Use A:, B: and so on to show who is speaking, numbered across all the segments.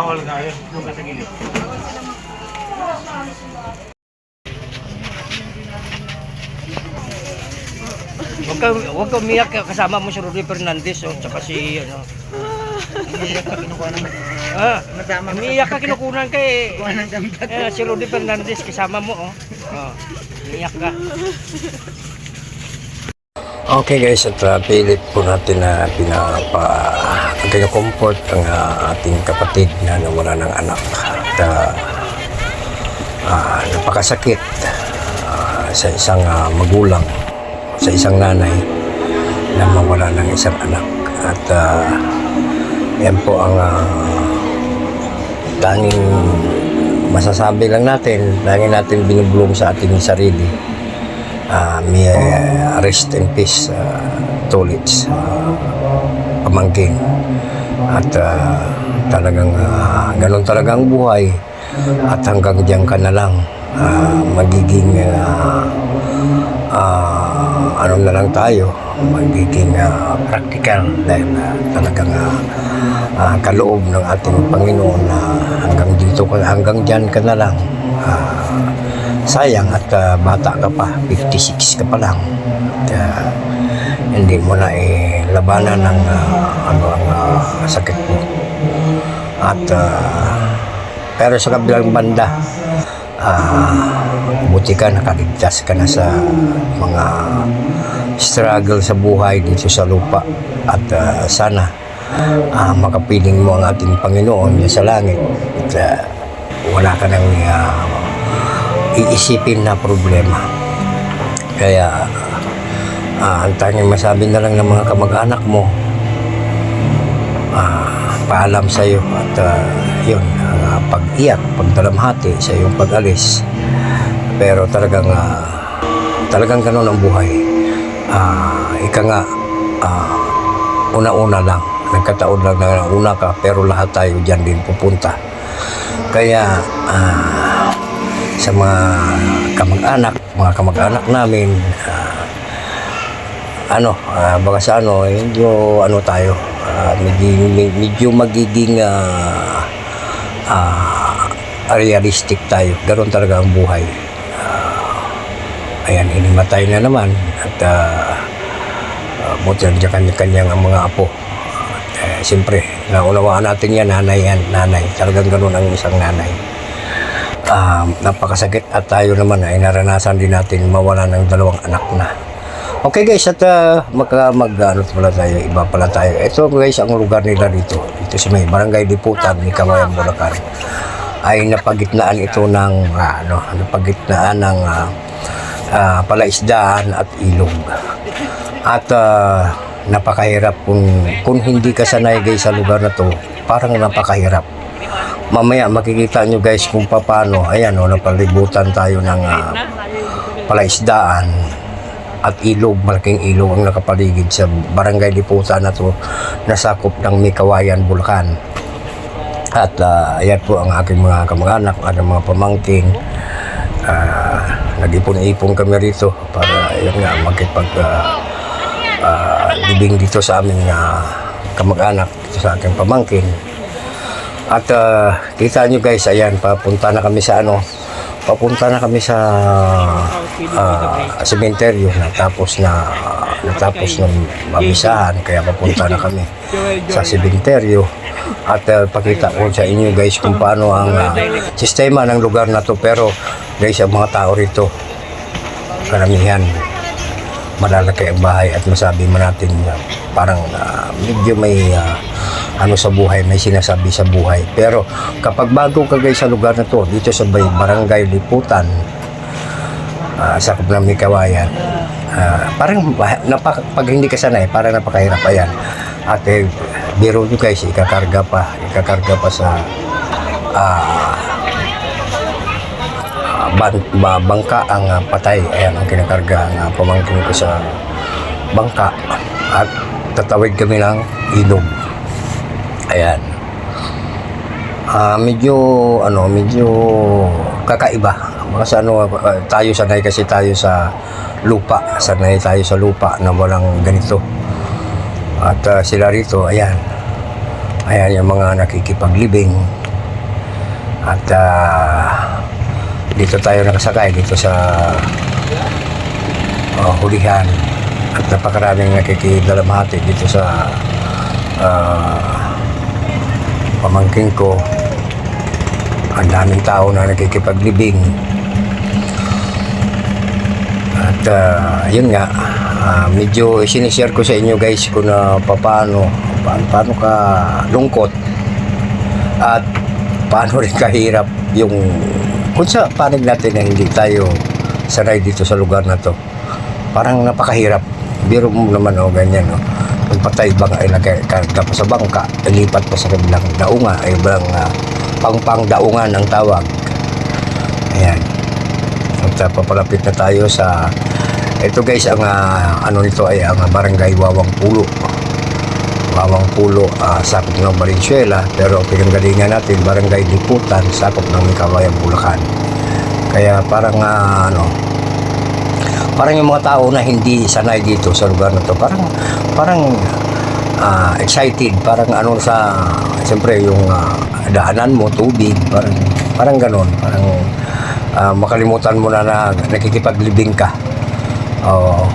A: Bawal nga yun. Doon ka sa gilid.
B: Huwag ka, huwag ka umiyak kasama mo si Rudy Fernandez oh, tsaka si ano.
A: Umiiyak ka kinukuha ng...
B: Ah,
A: Masama
B: umiyak ka kinukunan ka eh.
A: Kuha ng damdat.
B: Eh, si Rudy Fernandez kasama mo oh. Oh, umiyak ka.
C: Okay guys, at uh, pilit po natin na pinapa comfort ang uh, ating kapatid na nawala ng anak. At uh, uh, napakasakit uh, sa isang uh, magulang, sa isang nanay na mawala ng isang anak. At uh, yan po ang uh, tanging masasabi lang natin, tanging natin binubulong sa ating sarili. Uh, may uh, rest in peace uh, Tolits uh, pamangkin at uh, talagang uh, ganun talaga ang buhay. At hanggang diyan ka na lang uh, magiging uh, uh, ano na lang tayo magiging uh, practical dahil uh, talagang uh, uh, kaloob ng ating Panginoon na hanggang dito ka hanggang diyan ka na lang. Uh, sayang at uh, bata ka pa 56 ka pa lang. At uh, hindi mo na eh labanan ng uh, ano ang uh, sakit mo. At uh, pero sa kabilang banda ah buti ka nakaligtas ka na sa mga struggle sa buhay dito sa lupa. At ah, sana ah, makapiling mo ang ating Panginoon sa langit. At ah, wala ka nang ah, iisipin na problema. Kaya ah, ang tanging masabi na lang ng mga kamag-anak mo ah, paalam sa iyo at ah, yun ah, pag-iyak, pagdalamhati sa iyong pag-alis. Pero talagang ah, talagang ganun ang buhay. Ah, ika nga ah, una-una lang nagkataon lang na una ka pero lahat tayo dyan din pupunta. Kaya ah, sa mga kamag-anak mga kamag-anak namin ah, ano, ah, baka sa ano, eh, medyo ano tayo, ah, medyo, medyo magiging ah, ah, realistic tayo. Ganon talaga ang buhay. Ah, ayan, inimatay na naman at uh, uh, buti nandiyan kanya-kanyang ang mga apo. At, eh, siyempre, naunawaan natin yan, nanay yan, nanay. Talagang ganon ang isang nanay. Ah, napakasakit at tayo naman ay naranasan din natin mawala ng dalawang anak na. Okay guys, at uh, magka, mag, ano pala tayo, iba pala tayo. Ito guys, ang lugar nila dito. Dito sa may Barangay Liputan, ni Kawayan, Bulacan. Ay napagitnaan ito ng, ah, ano, napagitnaan ng ah, ah, palaisdaan at ilog. At ah, napakahirap kung, kung hindi ka sanay guys sa lugar na to, parang napakahirap. Mamaya makikita nyo guys kung paano, ayan o, napalibutan tayo ng ah, palaisdaan at ilog, malaking ilog ang nakapaligid sa barangay Liputan na to nasakop ng Mikawayan, Bulacan. At uh, ayan po ang aking mga kamag-anak, aking mga pamangkin. Uh, nag-ipon-ipon kami rito para yun nga magkipag uh, uh, libing dito sa aming uh, kamag-anak, sa aking pamangkin. At uh, kita nyo guys, ayan, papunta na kami sa ano, papunta na kami sa uh, sementeryo natapos na natapos ng mabisahan kaya papunta na kami sa sementeryo at uh, pakita ko sa inyo guys kung paano ang uh, sistema ng lugar na to pero guys ang mga tao rito karamihan malalaki ang bahay at masabi mo natin na parang uh, medyo may uh, ano sa buhay, may sinasabi sa buhay. Pero kapag bago ka guys sa lugar na to, dito sa Barangay Liputan, uh, sa ng Mikawayan, uh, parang bah- napak- pag hindi ka sanay, parang napakahirap ayan. At eh, biro nyo guys, ikakarga pa, ikakarga pa sa ah ban, ba, bangka ang ah, patay. Ayan ang kinakarga ang ah, pamangkin ko sa bangka. At tatawid kami ng ilog. Ayan. Ah, medyo ano, medyo kakaiba. Kasi ano, ah, tayo sanay kasi tayo sa lupa. Sanay tayo sa lupa na walang ganito. At ah, sila rito, ayan. Ayan yung mga nakikipaglibing At ah, dito tayo nakasakay dito sa uh, hulihan at napakaraming nakikidalamhati dito sa ah, pamangking ko ang daming tao na nakikipaglibing at ah, yun nga ah, medyo sinishare ko sa inyo guys kung na paano paano, paano ka lungkot at paano rin kahirap yung kung sa panig natin na hindi tayo sanay dito sa lugar na to. Parang napakahirap. Biro mo naman o ganyan no magpatay bang ay nagkarga pa sa bangka ilipat pa sa kabilang daunga ay bang uh, pangpang daungan ang tawag. Ayan at uh, papalapit na tayo sa ito guys ang ah, ano nito ay ang barangay Wawang Pulo. Wawang Pulo ah, sakop ng Valenzuela pero pinanggalingan natin barangay Liputan sakop ng Mikawayan Bulacan. Kaya parang ah, ano parang yung mga tao na hindi sanay dito sa lugar na to parang parang ah, excited parang ano sa siyempre yung ah, daanan mo tubig parang parang ganon parang ah, makalimutan mo na na nakikipaglibing ka. Oo.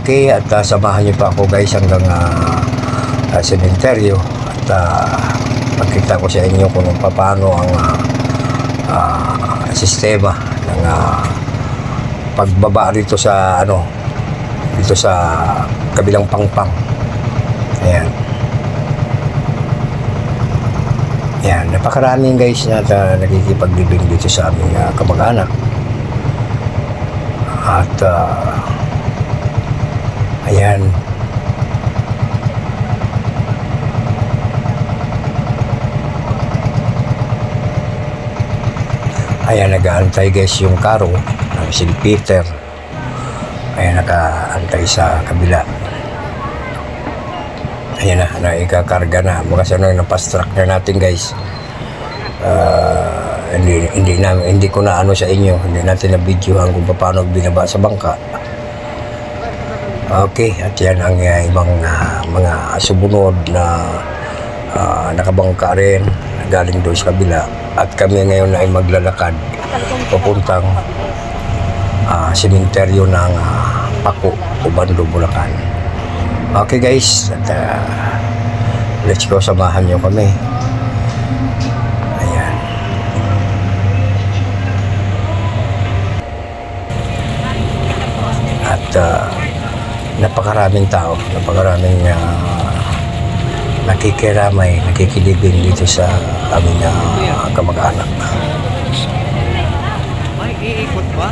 C: Okay at ah, samahan niyo pa ako guys hanggang uh, sementeryo. At ah, pagkita ko sa inyo kung paano ang ah, ah, sistema ng ah, pagbaba dito sa ano dito sa kabilang pangpang. Ayan ayan napakaraming guys na uh, nakikipaglibing dito sa aming uh, kamag-anak. At ah, ayan. Ayan nag-aantay guys yung karo ng St. Peter. Ayan nakaantay sa kabila ayan na naikakarga na. Bukas ano napastruck na natin guys. Ah, hindi hindi na hindi ko na ano sa inyo. Hindi natin na videohan kung paano binaba sa bangka. Okay at yan ang uh, ibang ah, mga sumunod na ah, nakabangka rin. Galing doon sa kabila. At kami ngayon ay maglalakad. Papuntang ah, sementeryo ng ah, Paco, Ubando, Bulacan. Okay guys, at ah, let's go samahan nyo kami. Ayan. At ah, napakaraming tao, napakaraming ah, nakikiramay, nakikilibing dito sa aming ah, kamag-anak.
B: May iikot ba?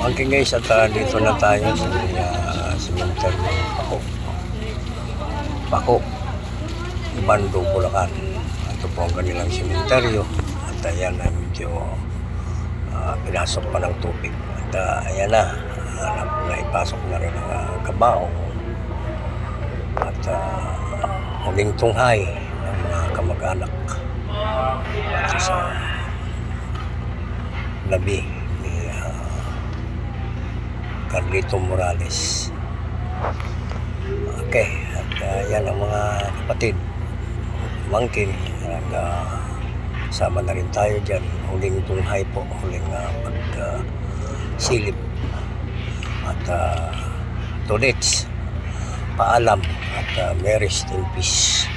C: Okay guys, at uh, dito na tayo sa uh, cemetery Pako. Pako. Bando, Bulacan. Ito po ang kanilang sementeryo. At ayan na medyo uh, pinasok pa ng tubig. At uh, ayan na, uh, naipasok na rin ang uh, kabao. At uh, huling tunghay ng mga kamag-anak. At sa labi Carlito Morales. Okay, at uh, yan ang mga kapatid, mangkin, nag, uh, sama na rin tayo dyan. Huling tunghay po, huling uh, pag uh. At uh, tonets, paalam, at uh, may rest in peace.